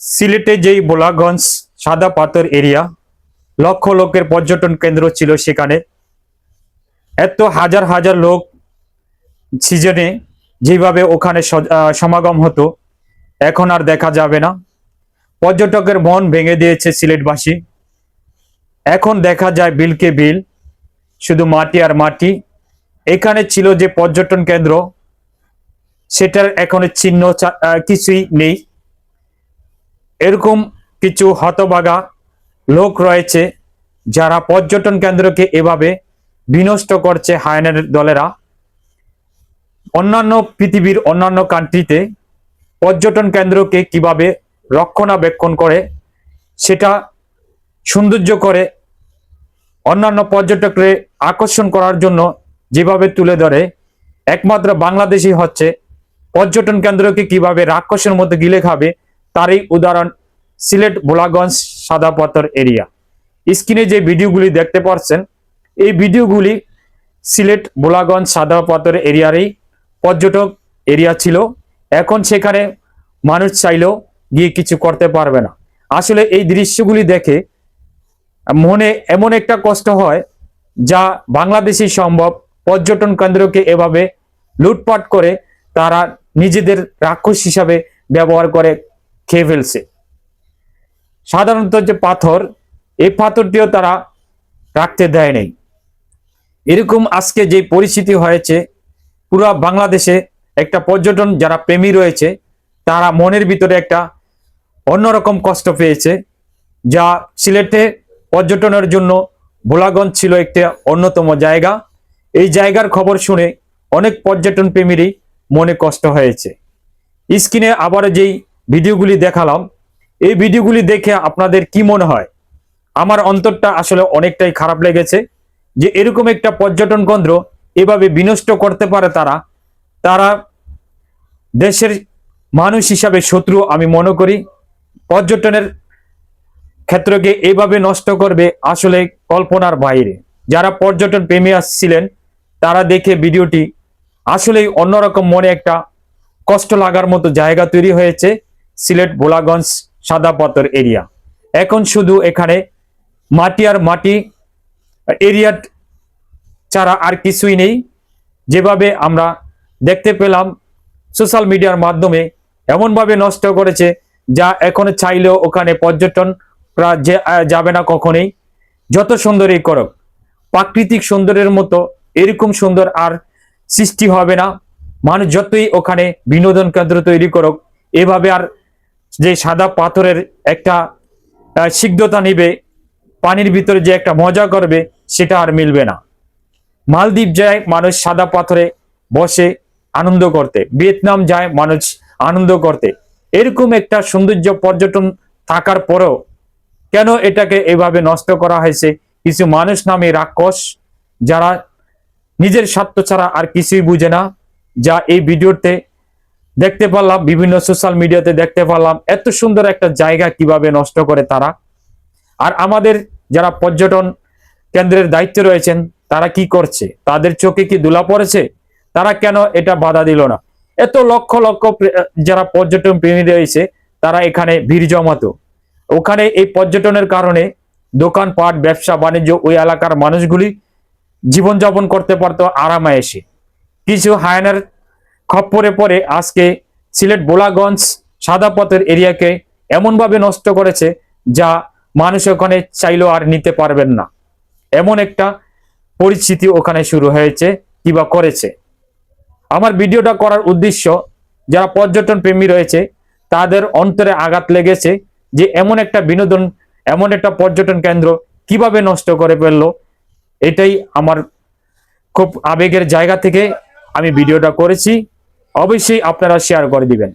সিলেটে যেই বোলাগঞ্জ সাদা পাথর এরিয়া, লক্ষ লোকের পর্যটন কেন্দ্র ছিল সেখানে। এত হাজার হাজার লোক সিজনে যেভাবে ওখানে সমাগম হতো, এখন আর দেখা যাবে না। পর্যটকের মন ভেঙে দিয়েছে সিলেটবাসী। এখন দেখা যায় বিলকে বিল, শুধু মাটি আর মাটি। এখানে ছিল যে পর্যটন কেন্দ্র, সেটার এখন চিহ্ন কিছুই নেই। এরকম কিছু হতবাগা লোক রয়েছে যারা পর্যটন কেন্দ্রকে এভাবে বিনষ্ট করছে হায়নের দলেরা। অন্যান্য পৃথিবীর অন্যান্য কান্ট্রিতে পর্যটন কেন্দ্রকে কীভাবে রক্ষণাবেক্ষণ করে, সেটা সৌন্দর্য করে অন্যান্য পর্যটকদের আকর্ষণ করার জন্য যেভাবে তুলে ধরে, একমাত্র বাংলাদেশই হচ্ছে পর্যটন কেন্দ্রকে কীভাবে রাক্ষসের মধ্যে গিলে খাবে তারই উদাহরণ, সিলেট ভোলাগঞ্জ সাদা পাথর এরিয়া। স্ক্রিনে যে ভিডিওগুলি দেখতে পাচ্ছেন, এই ভিডিওগুলি সিলেট ভোলাগঞ্জ সাদা পাথর এরিয়ারই পর্যটক এরিয়া ছিল। এখন সেখানে মানুষ চাইলেও গিয়ে কিছু করতে পারবে না। আসলে এই দৃশ্যগুলি দেখে মনে এমন একটা কষ্ট হয়, যা বাংলাদেশি সম্ভব। পর্যটন কেন্দ্রকে এভাবে লুটপাট করে তারা নিজেদের রাক্ষস হিসাবে ব্যবহার করে খেয়ে ফেলছে? সাধারণত যে পাথর, এই পাথরটিও তারা রাখতে দেয় নেই। এরকম আজকে যে পরিস্থিতি হয়েছে, পুরো বাংলাদেশে একটা পর্যটন যারা প্রেমী রয়েছে, তারা মনের ভিতরে একটা অন্যরকম কষ্ট পেয়েছে, যা সিলেটে পর্যটনের জন্য ভোলাগঞ্জ ছিল একটা অন্যতম জায়গা। এই জায়গার খবর শুনে অনেক পর্যটন প্রেমীরই মনে কষ্ট হয়েছে। স্ক্রিনে আবার যেই ভিডিওগুলি দেখালাম। এই ভিডিওগুলি দেখে আপনাদের কি মনে হয়? আমার অন্তরটা আসলে অনেকটাই খারাপ লেগেছে যে এরকম একটা পর্যটন কেন্দ্র এভাবে বিনষ্ট করতে পারে তারা তারা দেশের মানুষ হিসাবে শত্রু আমি মনে করি। পর্যটনের ক্ষেত্রকে এভাবে নষ্ট করবে আসলে কল্পনার বাইরে। যারা পর্যটন প্রেমী আসছিলেন, তারা দেখে ভিডিওটি আসলেই অন্যরকম মনে একটা কষ্ট লাগার মতো জায়গা তৈরি হয়েছে। সিলেট ভোলাগঞ্জ সাদা পাথর এরিয়া। এখন শুধু এখানে মাটি আর মাটি এরিয়া ছাড়া আর কিছুই নেই। যেভাবে আমরা দেখতে পেলাম সোশ্যাল মিডিয়ার মাধ্যমে এমনভাবে নষ্ট করেছে যা এখন চাইলেও ওখানে পর্যটন প্রা- যে- আহ, যাবে না কখনোই। যত সুন্দরই করুক প্রাকৃতিক সৌন্দর্যের মতো এরকম সুন্দর আর সৃষ্টি হবে না। মানুষ যতই ওখানে বিনোদন কেন্দ্র তৈরি করুক এভাবে আর যে সাদা পাথরের একটা সিদ্ধতা নিবে, পানির ভিতরে যে একটা মজা করবে, সেটা আর মিলবে না। মালদ্বীপ যায় মানুষ সাদা পাথরে বসে আনন্দ করতে, ভিয়েতনাম যায় মানুষ আনন্দ করতে। এরকম একটা সৌন্দর্য পর্যটন থাকার পরেও কেন এটাকে এভাবে নষ্ট করা হয়েছে? কিছু মানুষ নামে রাক্ষস যারা নিজের স্বার্থ ছাড়া আর কিছুই বুঝে না, যা এই ভিডিওতে দেখতে পারলাম, বিভিন্ন সোশ্যাল মিডিয়াতে দেখতে পারলাম এত সুন্দর একটা জায়গা কীভাবে নষ্ট করে তারা। আর আমাদের যারা পর্যটন কেন্দ্রের দায়িত্বে রয়েছেন, তারা কি করছে? তাদের চোখে কি দুলা পড়েছে? তারা কেন এটা বাধা দিল না? এত লক্ষ লক্ষ যারা পর্যটন প্রেমী রয়েছে, তারা এখানে ভিড় জমাতো। ওখানে এই পর্যটনের কারণে দোকানপাট, ব্যবসা, বাণিজ্য ওই এলাকার মানুষগুলি জীবনযাপন করতে পারতো আরামে এসে কিছু হায়নার খপ্পরে পরে আজকে সিলেট বোলাগঞ্জ সাদা পথের এরিয়াকে এমনভাবে নষ্ট করেছে যা মানুষ ওখানে চাইলেও আর নিতে পারবেন না। এমন একটা পরিস্থিতি ওখানে শুরু হয়েছে কিবা করেছে। আমার ভিডিওটা করার উদ্দেশ্য, যারা পর্যটন প্রেমী রয়েছে, তাদের অন্তরে আঘাত লেগেছে যে এমন একটা বিনোদন, এমন একটা পর্যটন কেন্দ্র কীভাবে নষ্ট করে ফেলল, এটাই আমার খুব আবেগের জায়গা থেকে আমি ভিডিওটা করেছি। অবশ্যই আপনারা শেয়ার করে দিবেন।